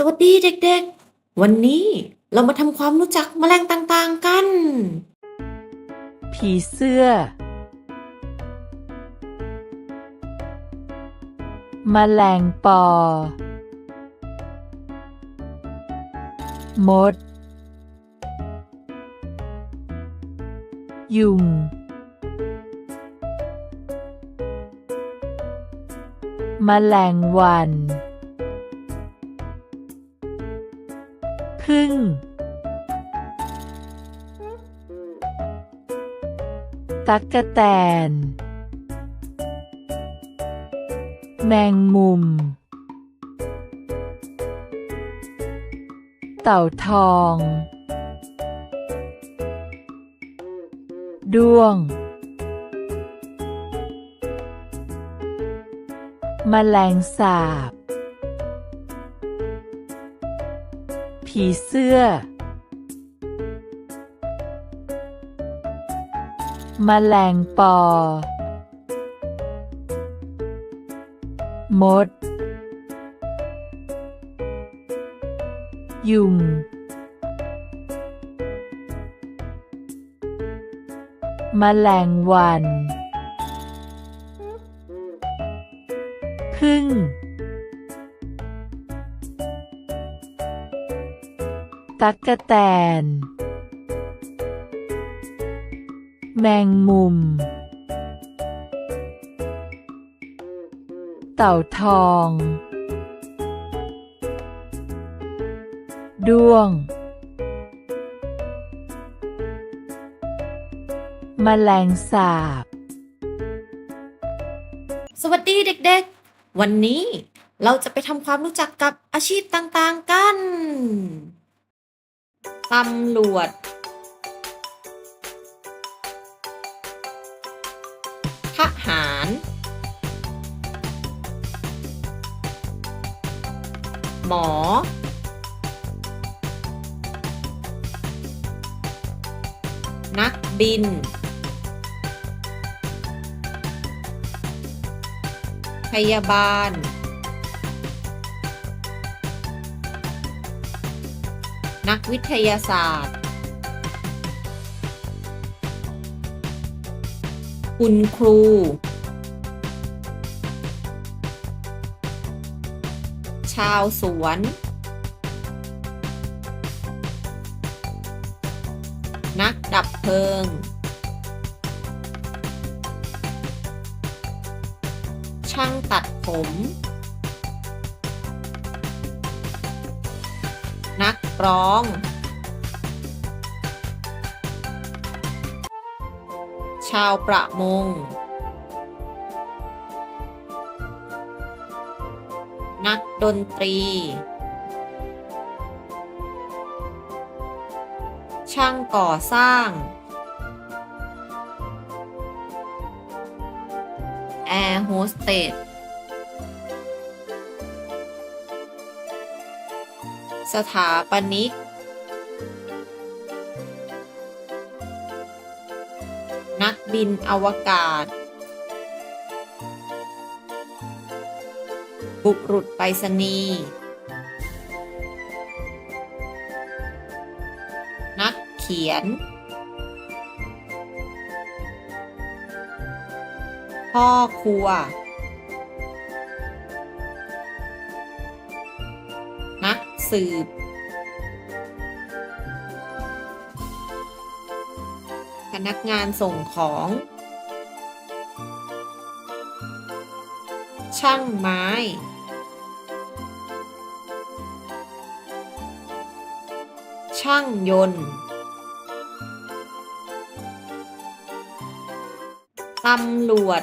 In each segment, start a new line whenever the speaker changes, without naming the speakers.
สวัสดีเด็กๆ วันนี้เรามาทำความรู้จักแมลงต่างๆกัน
ผีเสื้อ แมลงปอ มด ยุง แมลงวัน พึ่ง ตักกะแตน แมงมุม เต่าทอง ด้วงแมลงสาบ ผีเสื้อแมลงปอ มด ยุงแมลงวัน พึ่ง ตักกะแตน แมงมุม เต่าทอง ด้วง แมลงสาบ
สวัสดีเด็กๆ วันนี้เราจะไปทำความรู้จักกับอาชีพต่างๆกัน ตำรวจ ทหาร หมอ นักบิน พยาบาล นักวิทยาศาสตร์ คุณครู ชาวสวน นักดับเพลิง ช่างตัดผม กร้อง ชาวประมง นักดนตรี ช่างก่อสร้าง แอร์โฮสเตส สถาปนิก นักบินอวกาศ บุรุษไปรษณีย์นักเขียน พ่อครัว สืบ พนักงานส่งของ ช่างไม้ ช่างยนต์ตำรวจ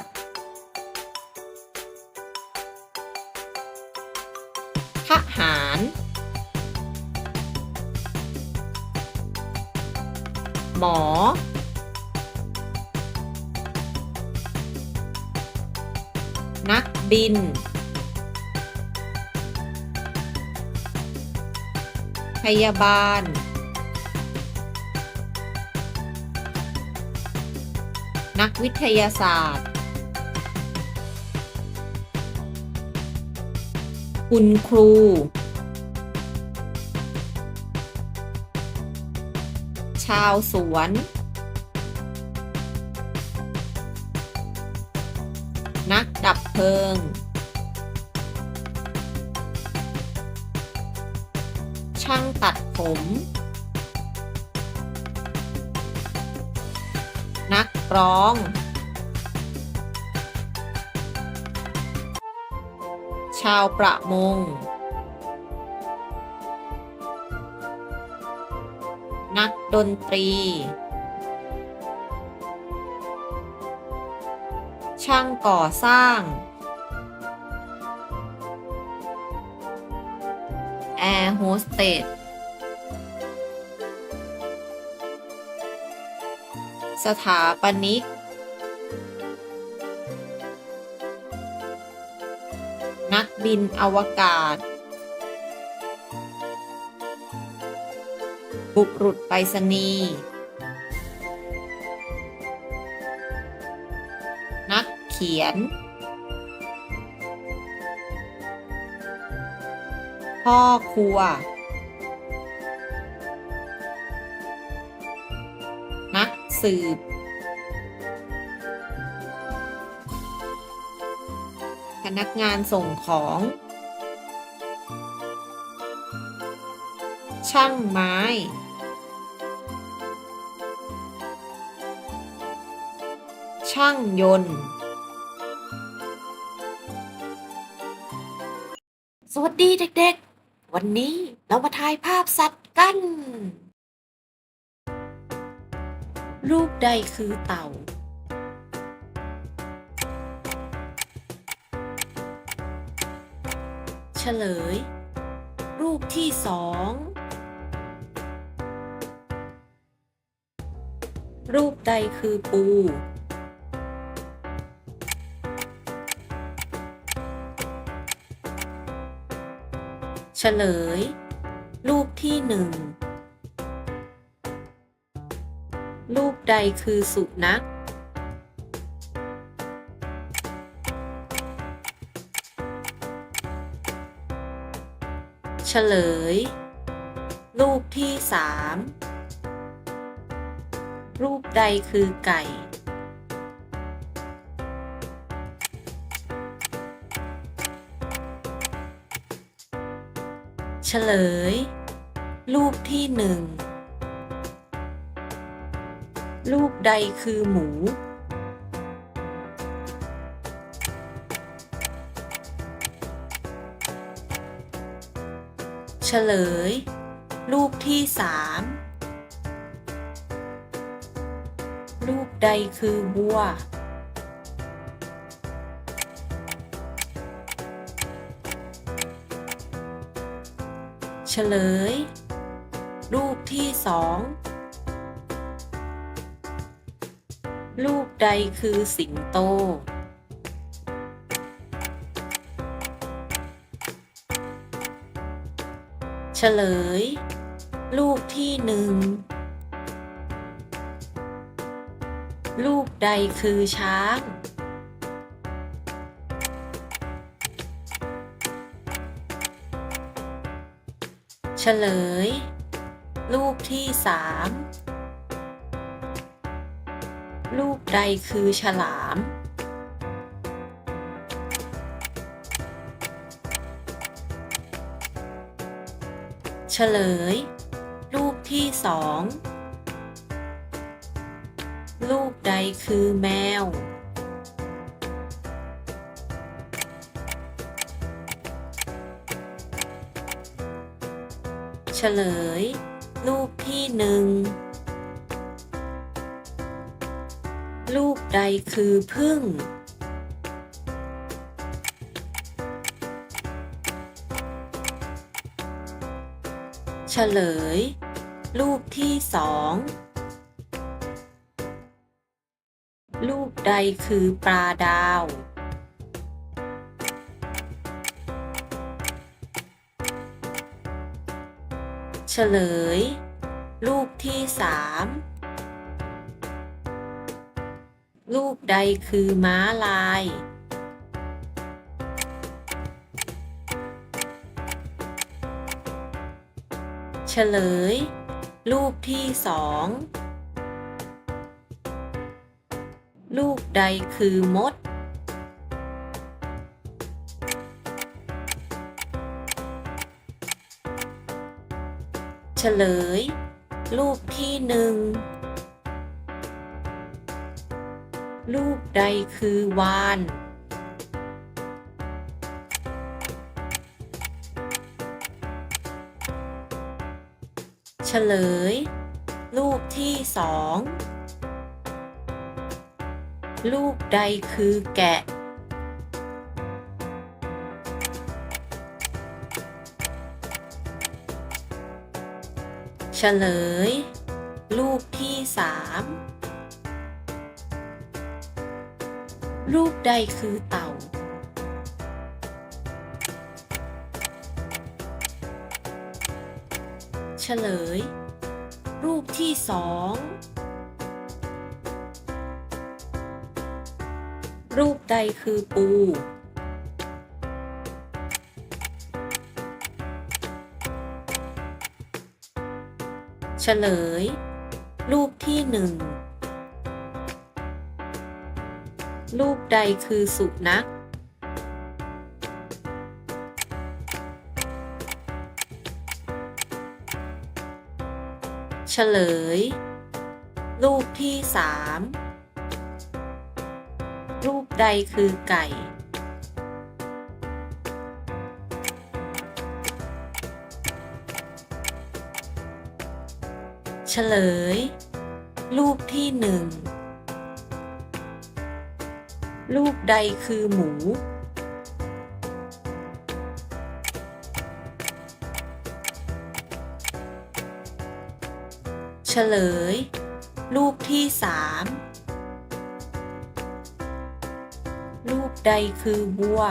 ทหาร หมอ นักบิน พยาบาล นักวิทยาศาสตร์ คุณครู ชาวสวน นักดับเพลิง ช่างตัดผม นักร้อง ชาวประมง ดนตรี ช่างก่อสร้าง แอร์โฮสเตสสถาปนิก นักบินอวกาศ บุรุษไปรษณีย์นักเขียน พ่อครัว นักสืบ พนักงานส่งของช่างไม้ ช่างยนต์ สวัสดีเด็กๆ วันนี้เรามาถ่ายภาพสัตว์กัน รูปใดคือเต่า เฉลย รูปที่สองรูปใดคือปู ลย รูปที่หนึ่งรูปใดคือสุนัข เฉลย รูปที่สามรูปใดคือไก่ ลย รูปที่หนึ่งรูปใดคือหมู เฉลย รูปที่สามรูปใดคือบัว ฉลย รูปที่สองรูปใดคือสิงโต เฉลย รูปที่หนึ่งรูปใดคือช้าง ฉลย รูปที่สามรูปใดคือฉลาม เฉลย รูปที่สองรูปใดคือแมว ลยรูปที่หนึ่งรูปใดคือพึ่ง เฉลยรูปที่สองรูปใดคือปลาดาว ฉลย รูปที่สามรูปใดคือม้าลาย เฉลย รูปที่สองลูกใดคือมด ลย รูปที่หนึ่งรูปใดคือวาน เฉลย รูปที่สองรูปใดคือแกะ ลย รูปที่สามรูปใดคือเต่า เฉลย รูปที่สองรูปใดคือปู ฉลย รูปที่หนึ่งรูปใดคือสุนัข เฉลย รูปที่สามรูปใดคือไก่ เฉลย รูปที่หนึ่งรูปใดคือหมู เฉลย รูปที่สามรูปใดคือวัว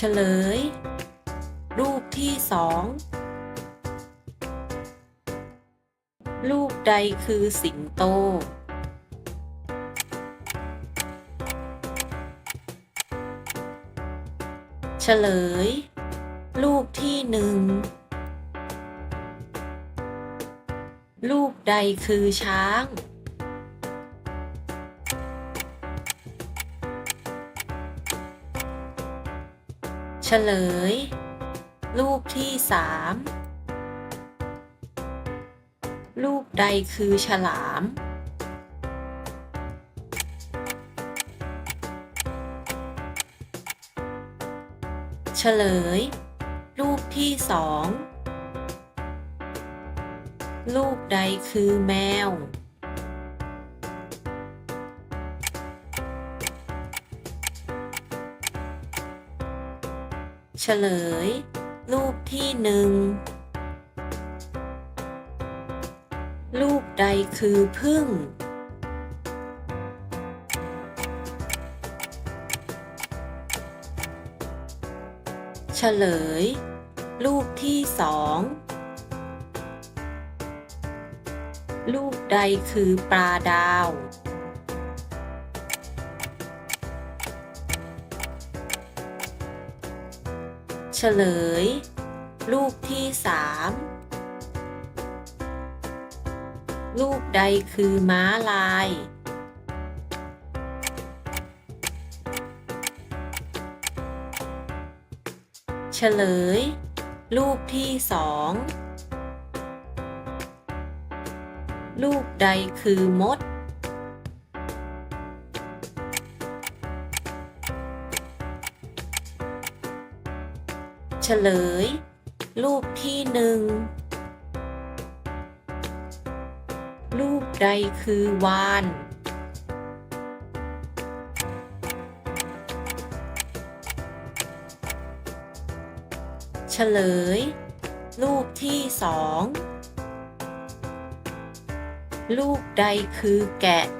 เฉลย รูปที่สองรูปใดคือสิงโต เฉลย รูปที่หนึ่งรูปใดคือช้าง เฉลย รูปที่สามรูปใดคือฉลาม เฉลย รูปที่สองรูปใดคือแมว ฉลย รูปที่หนึ่งรูปใดคือพึ่ง เฉลย รูปที่สองรูปใดคือปลาดาว เฉลยรูปที่สามรูปใดคือม้าลาย เฉลยรูปที่สองรูปใดคือมด ฉลย รูปที่หนึ่งรูปใดคือวาน เฉลย รูปที่สองรูปใดคือแกะ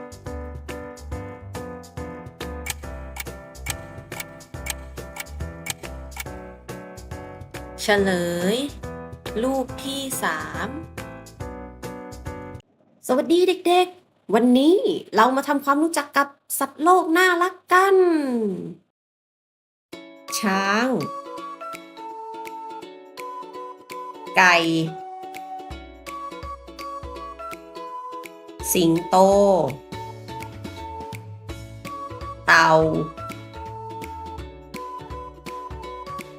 ฉลย รูปที่สามสวัสดีเด็กๆ วันนี้เรามาทำความรู้จักกับสัตว์โลกน่ารักกัน ช้าง ไก่ สิงโต เต่า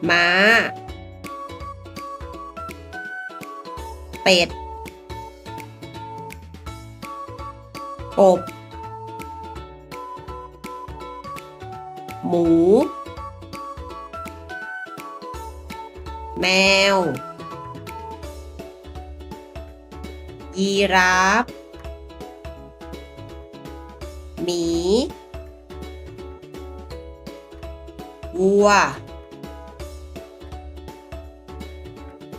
ม้า เป็ดกบ หมู แมว ยีราฟหมีวัว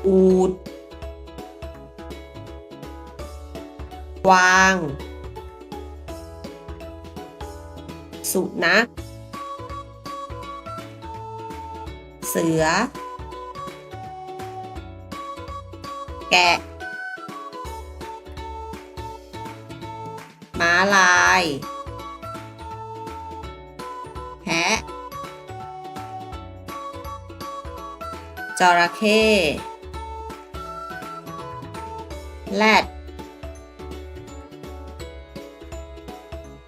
อูด วาง สุนัข เสือ แกะ ม้าลาย แพะ จระเข้แรด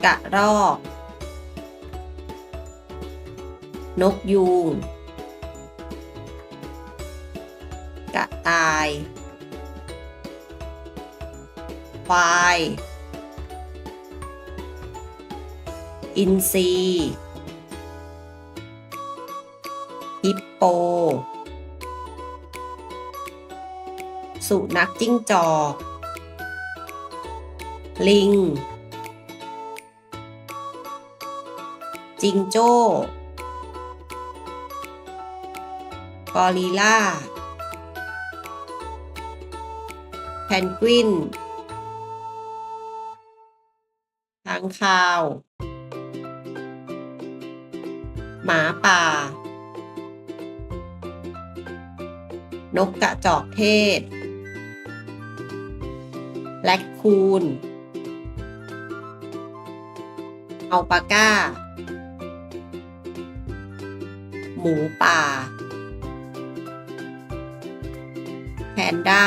กระรอก นกยูง กระต่าย ควาย อินทรีฮิปโป สุนัขจิ้งจอก ลิง จิงโจ้ กอริลลาแพนกวินค้างคาว หมาป่า นกกระจอกเทศ แลคคูนอัลปาก้า หมูป่า แพนด้า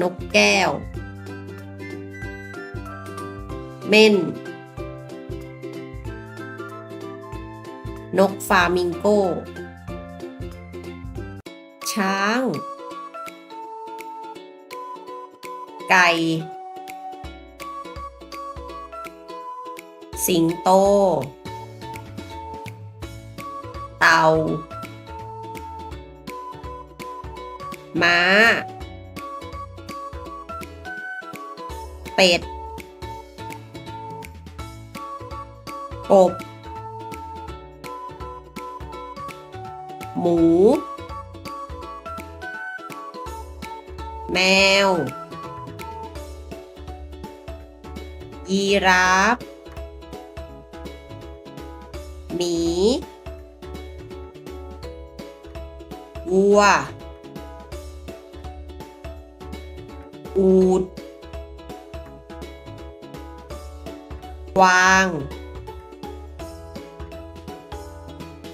นกแก้ว เม่น นกฟามิงโกช้าง ไก่สิงโตา ม้า เป็ด กบ หมู แมว ยีราฟ หมี วัว อูดกวาง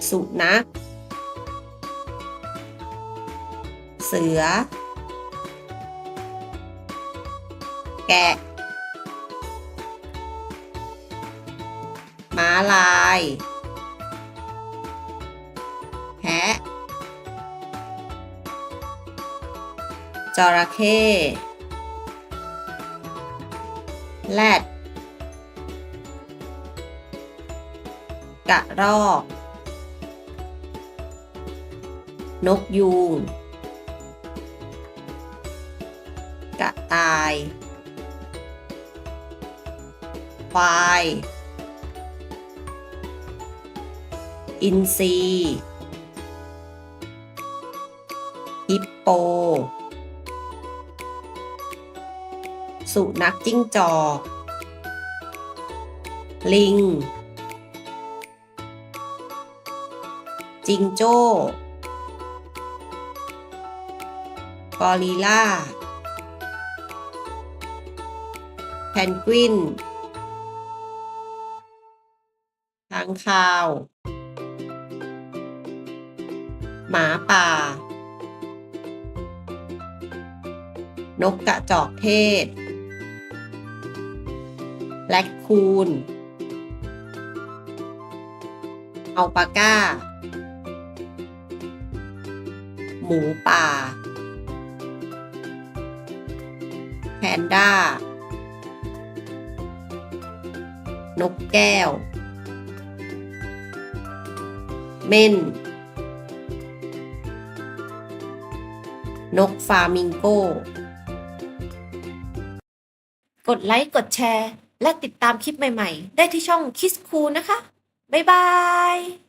สุนัข เสือ แกะ ม้าลาย แพะ จระเข้แรดกระรอก นกยูงกระต่าย ควาย อินทรีฮิปโป สุนัขจิ้งจอก ลิง จิงโจ้กอริลลาแพนกวินค้างา
งคาว หมาป่า นกกระจอกเทศ แลคคูนอัลปาก้า หมูป่า แพนด้า นกแก้ว เม่น นกฟามิงโก
กดไลค์ กดแชร์ และติดตามคลิปใหม่ ๆ ได้ที่ช่องคิสคูนะคะ บ๊ายบาย